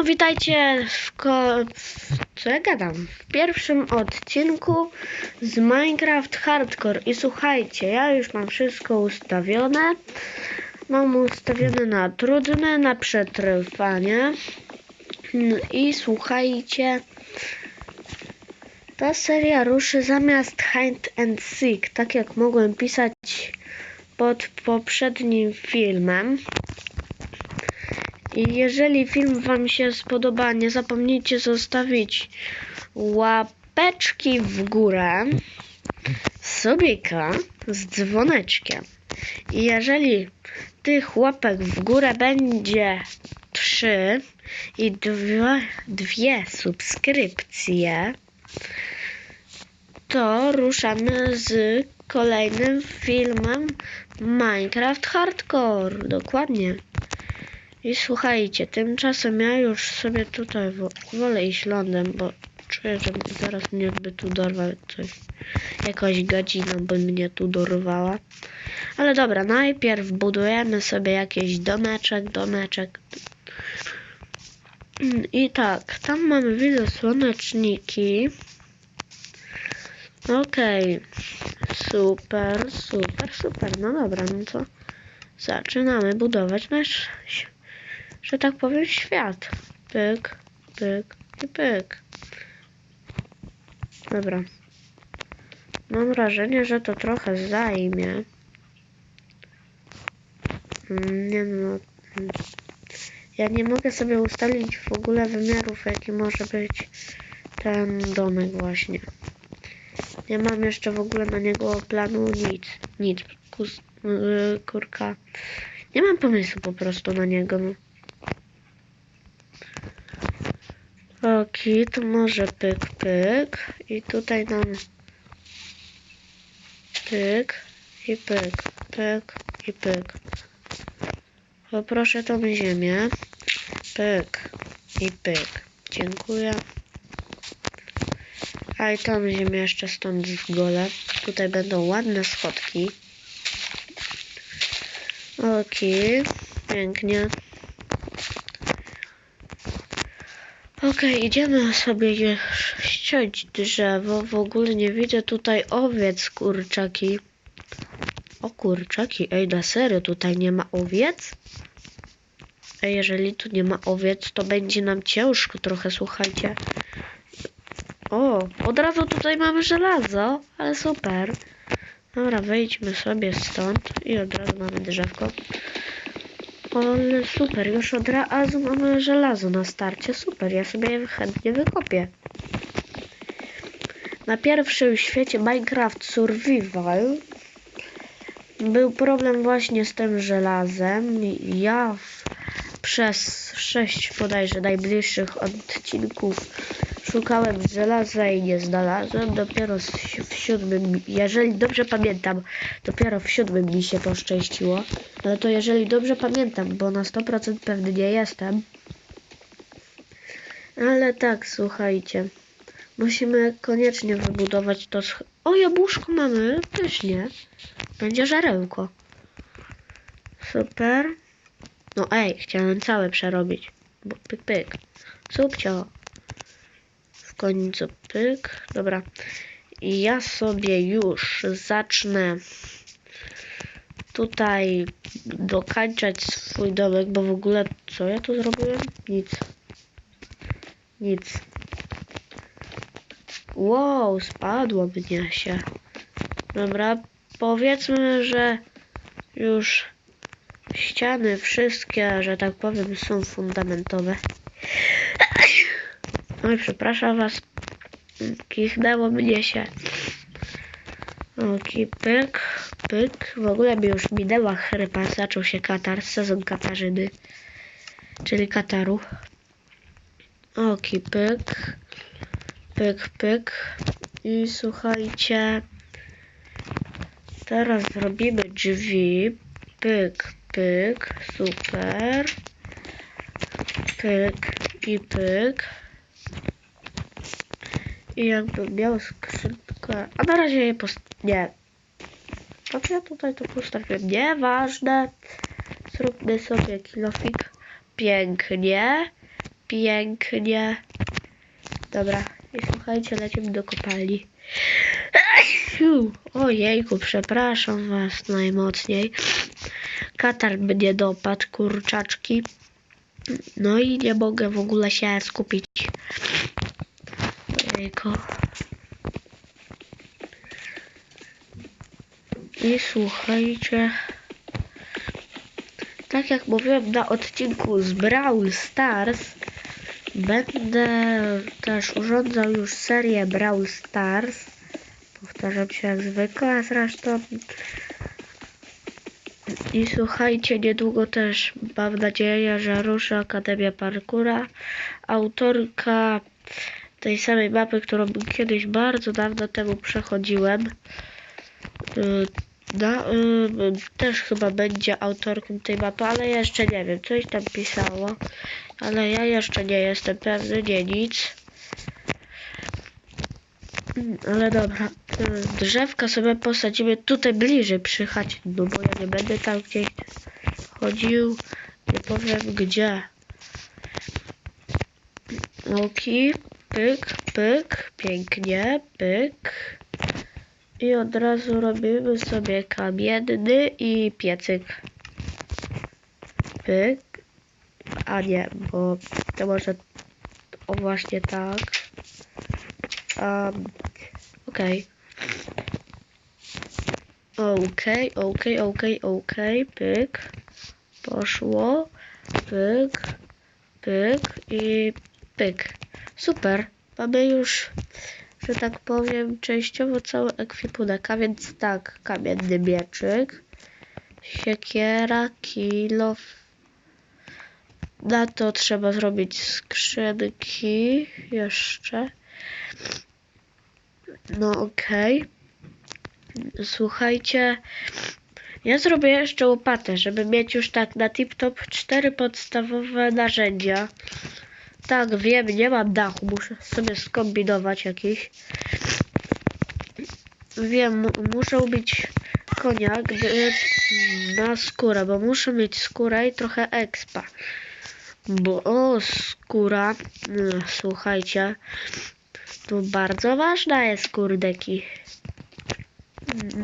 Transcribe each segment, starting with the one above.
Siemano, witajcie w, ko- w co ja gadam? W pierwszym odcinku z Minecraft Hardcore. I słuchajcie, ja już mam wszystko ustawione. Mam ustawione na trudne, na przetrwanie. Mm, I słuchajcie, ta seria ruszy zamiast Hide and Seek, tak jak mogłem pisać pod poprzednim filmem. I jeżeli film Wam się spodoba, nie zapomnijcie zostawić łapeczki w górę, subika z dzwoneczkiem. I jeżeli tych łapek w górę będzie trzy i dwie, dwie subskrypcje, to ruszamy z kolejnym filmem Minecraft Hardcore. Dokładnie. I słuchajcie, tymczasem ja już sobie tutaj wo- wolę iść lądem, bo czuję, że zaraz mnie by tu dorwał coś. Jakaś gadzina by mnie tu dorwała. Ale dobra, najpierw budujemy sobie jakiś domeczek, domeczek. I tak, tam mamy widzę słoneczniki. Okej, super, super, super. No dobra, no to zaczynamy budować nasz, że tak powiem, świat. Pyk, pyk i pyk. Dobra. Mam wrażenie, że to trochę zajmie. Mm, Nie no. Ja nie mogę sobie ustalić w ogóle wymiarów, jaki może być ten domek właśnie. Nie mam jeszcze w ogóle na niego planu nic. Nic. Kus, yy, kurka. Nie mam pomysłu po prostu na niego. No. Oki, to może pyk, pyk. I tutaj nam pyk i pyk, pyk i pyk. Poproszę tą ziemię. Pyk i pyk. Dziękuję. A i tą ziemię jeszcze stąd w gole. Tutaj będą ładne schodki. Okej, pięknie. Okej, idziemy sobie już ściąć drzewo. W ogóle nie widzę tutaj owiec, kurczaki. O kurczaki, ej, na serio, tutaj nie ma owiec? Ej, jeżeli tu nie ma owiec, to będzie nam ciężko trochę, słuchajcie. O, od razu tutaj mamy żelazo, ale super. Dobra, wyjdźmy sobie stąd i od razu mamy drzewko. Ale super, już od razu mamy żelazo na starcie. Super, ja sobie chętnie wykopię. Na pierwszym świecie Minecraft Survival był problem właśnie z tym żelazem. Ja przez sześć bodajże najbliższych odcinków szukałem żelaza i nie znalazłem. Dopiero w siódmym, jeżeli dobrze pamiętam, dopiero w siódmym mi się poszczęściło. Ale to jeżeli dobrze pamiętam, bo na 100% pewny nie jestem. Ale tak, słuchajcie. Musimy koniecznie wybudować to. sch- O, jabłuszko mamy, też nie. Będzie żarełko. Super. No ej, chciałem całe przerobić. Pyk, pyk. Subcio. Końcu pyk. Dobra. Ja sobie już zacznę tutaj dokańczać swój domek, bo w ogóle co ja tu zrobiłem? Nic. Nic. Wow, spadło mnie się. Dobra, powiedzmy, że już ściany wszystkie, że tak powiem, są fundamentowe. Oj, przepraszam was. Kichnęło mnie się. Oki, pyk, pyk. W ogóle mi już minęła chrypa, zaczął się katar, sezon katarzyny, czyli kataru. Oki, pyk, pyk, pyk. I słuchajcie, teraz zrobimy drzwi. Pyk, pyk, super. Pyk i pyk. I jakby miał skrzynkę. A na razie je post... Nie. To ja tutaj to postawiłem. Nieważne. Zróbmy sobie kilofik. Pięknie. pięknie. Dobra, i słuchajcie, lecimy do kopalni. Ojejku, przepraszam was najmocniej. Katar mnie dopadł, kurczaczki. No i nie mogę w ogóle się skupić. Ojejku. I słuchajcie. Tak jak mówiłem na odcinku z Brawl Stars, będę też urządzał już serię Brawl Stars. Powtarzam się jak zwykle zresztą. I słuchajcie, niedługo też mam nadzieję, że ruszy Akademia Parkura. Autorka tej samej mapy, którą kiedyś bardzo dawno temu przechodziłem. Y, No, y, też chyba będzie autorką tej mapy, ale jeszcze nie wiem, coś tam pisało. Ale ja jeszcze nie jestem pewny, nie nic. Ale dobra, y, drzewka sobie posadzimy tutaj bliżej przy chacie, no bo ja nie będę tam gdzieś chodził, nie powiem gdzie. Oki, pyk, pyk, pięknie, pyk. I od razu robimy sobie kamienny i piecyk. Pyk. A nie, bo to może... O właśnie tak. Um, okej. Okej, okej, okej, okej, pyk. Poszło. Pyk, pyk i pyk. Super. Mamy już, że tak powiem, częściowo cały ekwipunek, a więc tak, kamienny mieczyk, siekiera, kilof. Na to trzeba zrobić skrzynki jeszcze. No okej. Słuchajcie, ja zrobię jeszcze łopatę, żeby mieć już tak na tip-top cztery podstawowe narzędzia. Tak, wiem, nie mam dachu, muszę sobie skombinować jakiś. Wiem, mu- muszę ubić konia gdy, na skórę, bo muszę mieć skórę i trochę expa. Bo o, skóra, mm, słuchajcie, to bardzo ważna jest kurdeki.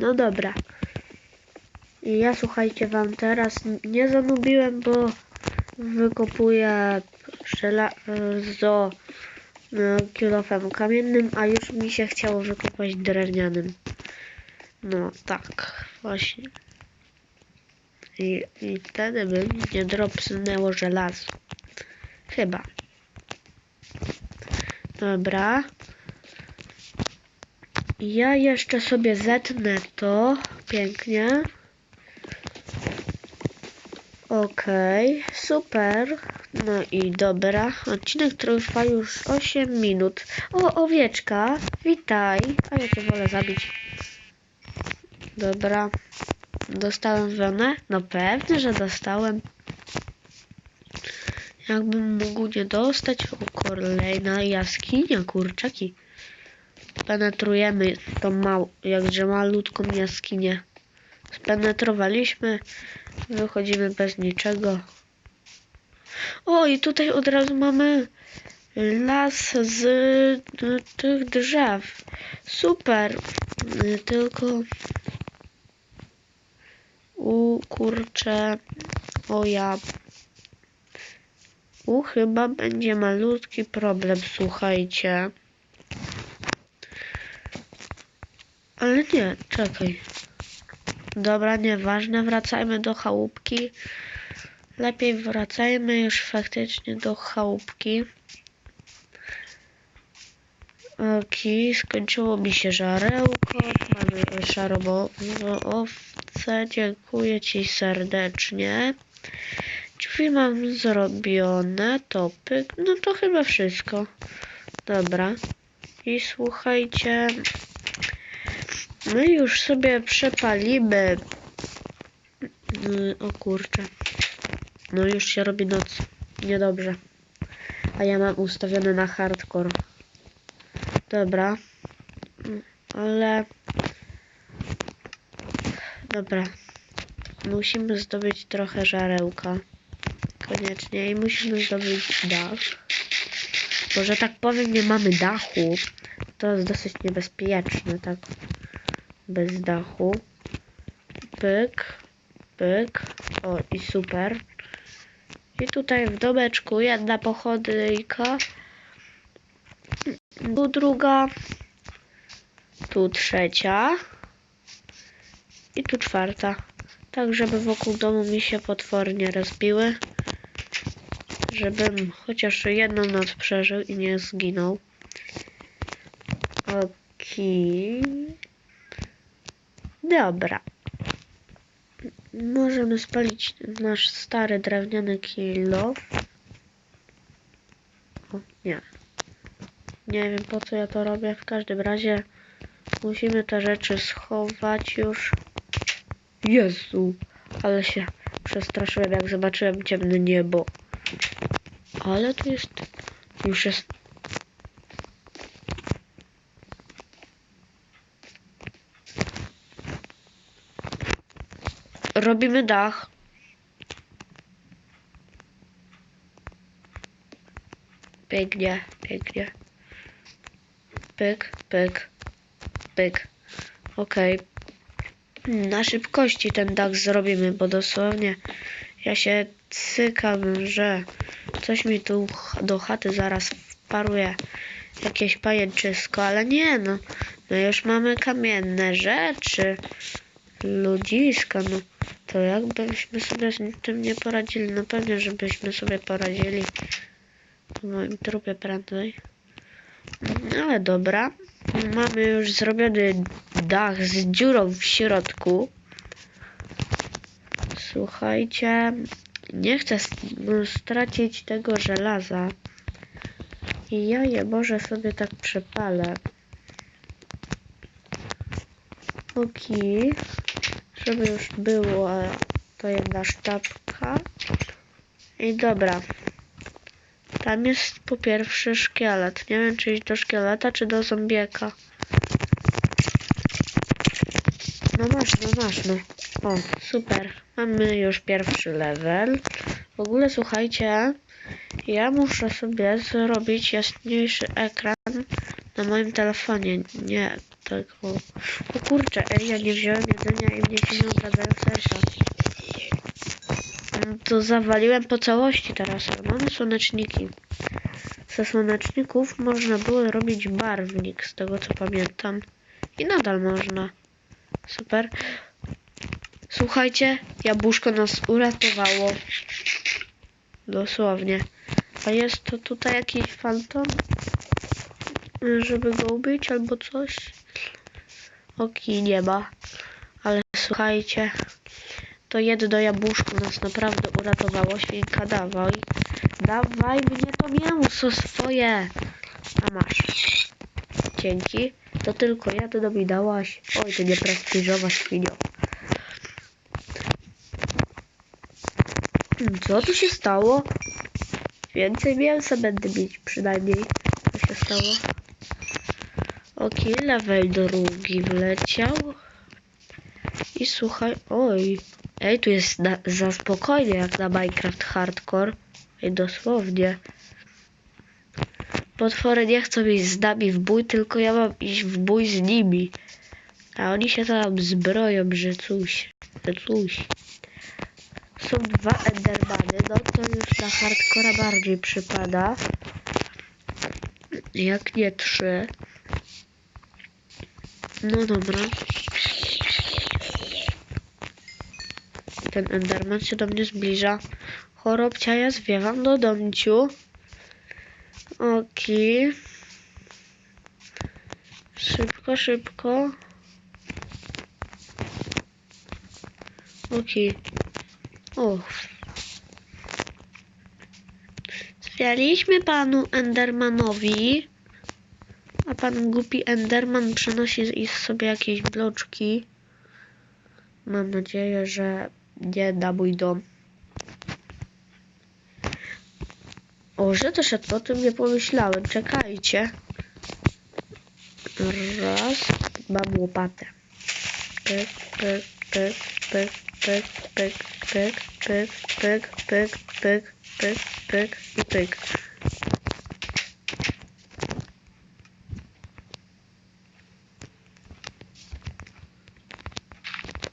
No dobra. I ja słuchajcie wam teraz nie zanubiłem, bo wykopuję żelazo no, kilofem kamiennym, a już mi się chciało wykopać drewnianym. No tak, właśnie. I, i wtedy by nie dropsnęło żelazo. Chyba. Dobra. Ja jeszcze sobie zetnę to pięknie. Okej, super. No i dobra. Odcinek trwa już 8 minut. O, owieczka, witaj. A ja cię wolę zabić. Dobra. Dostałem wełnę? No pewnie, że dostałem. Jakbym mógł nie dostać. O, kolejna jaskinia, kurczaki. Penetrujemy tą mał, jakże malutką jaskinię. Spenetrowaliśmy. Wychodzimy bez niczego. O, i tutaj od razu mamy las z y, tych drzew. Super. Tylko... U, kurczę. O ja. U, chyba będzie malutki problem, słuchajcie. Ale nie, czekaj. Dobra, nieważne, wracajmy do chałupki. Lepiej wracajmy już faktycznie do chałupki. Okej, skończyło mi się żarełko. Mamy szarową owce. Dziękuję Ci serdecznie. Drzwi mam zrobione. Topyk. No to chyba wszystko. Dobra. I słuchajcie. My już sobie przepalimy. Y, O kurczę. No już się robi noc. Niedobrze. A ja mam ustawione na hardcore. Dobra. Mm, Ale... Dobra. Musimy zdobyć trochę żarełka. Koniecznie. I musimy zdobyć dach. bo że tak powiem nie mamy dachu. To jest dosyć niebezpieczne, tak bez dachu. Pyk, pyk, o i super. I tutaj w domeczku jedna pochodnyjka, tu druga, tu trzecia i tu czwarta. Tak, żeby wokół domu mi się potwornie rozbiły. Żebym chociaż jedną noc przeżył i nie zginął. Okej. Dobra. Możemy spalić nasz stary drewniany kilo. O, nie. Nie wiem po co ja to robię. W każdym razie musimy te rzeczy schować już. Jezu, ale się przestraszyłem jak zobaczyłem ciemne niebo. Ale tu jest... Już jest... Robimy dach. Pięknie, pięknie. Pyk, pyk, pyk. Okej. Na szybkości ten dach zrobimy, bo dosłownie ja się cykam, że coś mi tu do chaty zaraz wparuje jakieś pajęczysko, ale nie no. My już mamy kamienne rzeczy, ludziska, no to jakbyśmy sobie z tym nie poradzili, no pewnie, żebyśmy sobie poradzili w moim trupie prędzej. Ale dobra, mamy już zrobiony dach z dziurą w środku. Słuchajcie, nie chcę no, stracić tego żelaza. I ja je może sobie tak przepalę. Okej. Żeby już było to jedna sztabka. I dobra. Tam jest po pierwsze szkielet. Nie wiem czy iść do szkieleta czy do zombieka. No masz, no masz, no. O, super. Mamy już pierwszy level. W ogóle słuchajcie, ja muszę sobie zrobić jasniejszy ekran na moim telefonie. Nie tego. O kurczę, ej, ja nie wziąłem jedzenia i mnie się nie odradzają serca. Mm, To zawaliłem po całości teraz. Mamy słoneczniki. Ze słoneczników można było robić barwnik, z tego co pamiętam. I nadal można. Super. Słuchajcie, jabłuszko nas uratowało. Dosłownie. A jest to tutaj jakiś fantom? Żeby go ubić albo coś? Oki nie ma. Ale słuchajcie, to jedno jabłuszko nas naprawdę uratowało. Świnka, dawaj. Dawaj mnie to mięso swoje. A masz. Dzięki. To tylko jedno mi dałaś. Oj, ty nieprestiżowa świnio. Hmm, Co tu się stało? Więcej mięsa będę mieć przynajmniej. Co się stało? Okej, level drugi wleciał. I słuchaj, oj. Ej, tu jest na, za spokojnie jak na Minecraft Hardcore. Ej, dosłownie. Potwory nie chcą iść z nami w bój, tylko ja mam iść w bój z nimi. A oni się tam zbroją, że coś, że coś. Są dwa Endermany, no to już na hardcora bardziej przypada. Jak nie trzy. No dobra. Ten Enderman się do mnie zbliża. Chorobcia, ja zwiewam do domciu. Okej. Szybko, szybko. Okej. O. Zwialiśmy panu Endermanowi. Pan głupi Enderman przynosi i sobie jakieś bloczki. Mam nadzieję, że nie da mój dom. O, że szedł, o tym nie pomyślałem. Czekajcie. Raz. Mam łopatę. Pyk, pyk, pyk, pyk, pyk, pyk, pyk, pyk, pyk, pyk, pyk, pyk, pyk i pyk.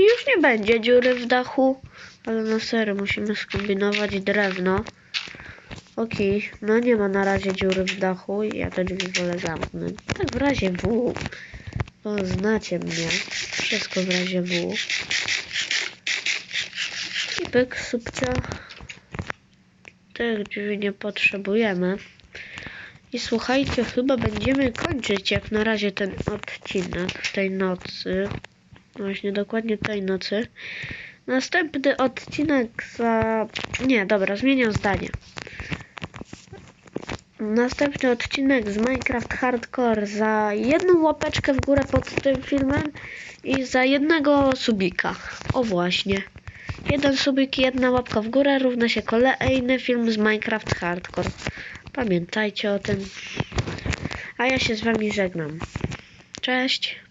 Nie będzie dziury w dachu. Ale na serio, musimy skombinować drewno. Okej, no nie ma na razie dziury w dachu. Ja te drzwi wolę zamknąć. Tak w razie W. No, znacie mnie. Wszystko w razie W. I pyk, subcia. Tych drzwi nie potrzebujemy. I słuchajcie, chyba będziemy kończyć jak na razie ten odcinek tej nocy. Właśnie dokładnie tej nocy. Następny odcinek za... Nie, dobra, zmieniam zdanie. Następny odcinek z Minecraft Hardcore za jedną łapeczkę w górę pod tym filmem i za jednego subika. O właśnie. Jeden subik jedna łapka w górę równa się kolejny film z Minecraft Hardcore. Pamiętajcie o tym. A ja się z wami żegnam. Cześć.